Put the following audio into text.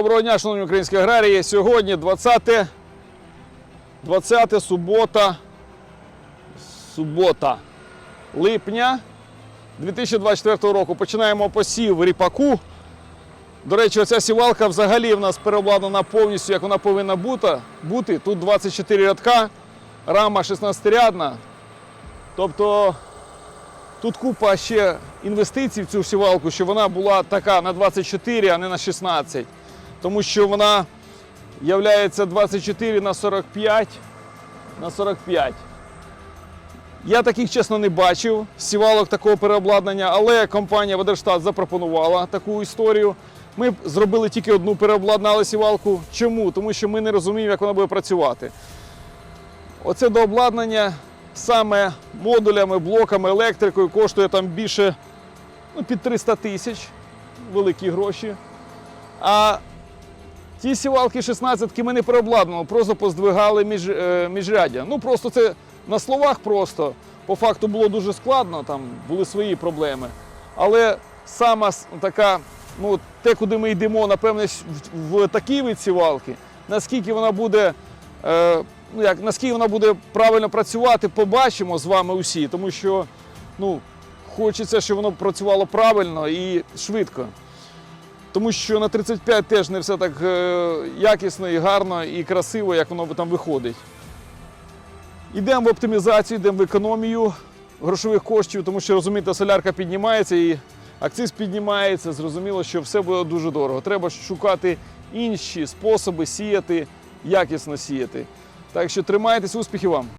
Доброго дня, шановні українські аграрії. Сьогодні 20, 20 субота, субота липня 2024 року. Починаємо посів ріпаку. До речі, оця сівалка взагалі в нас переобладнана повністю, як вона повинна бути. Тут 24 рядка, рама 16-рядна. Тобто тут купа ще інвестицій в цю сівалку, щоб вона була така на 24, а не на 16 тому що вона являється 24 на 45 на 45. Я таких, чесно, не бачив сівалок такого переобладнання, але компанія Ведерштат запропонувала таку історію. Ми зробили тільки одну переобладнали сівалку. Чому? Тому що ми не розуміємо, як вона буде працювати. Оце дообладнання саме модулями, блоками, електрикою коштує там більше ну, під 300 тисяч, великі гроші. А Ті сівалки 16-ки ми не переобладнали, просто поздвигали між, е, міжряддя. Ну просто це на словах просто. По факту було дуже складно, там були свої проблеми. Але сама така, ну те, куди ми йдемо, напевне, в, в такий вид сівалки, наскільки вона буде, е, ну як, наскільки вона буде правильно працювати, побачимо з вами усі, тому що ну, хочеться, щоб воно працювало правильно і швидко. Тому що на 35 теж не все так е, якісно і гарно і красиво, як воно там виходить. Йдемо в оптимізацію, йдемо в економію грошових коштів, тому що розумієте, солярка піднімається і акциз піднімається. Зрозуміло, що все буде дуже дорого. Треба шукати інші способи сіяти, якісно сіяти. Так що тримайтесь, успіхів вам!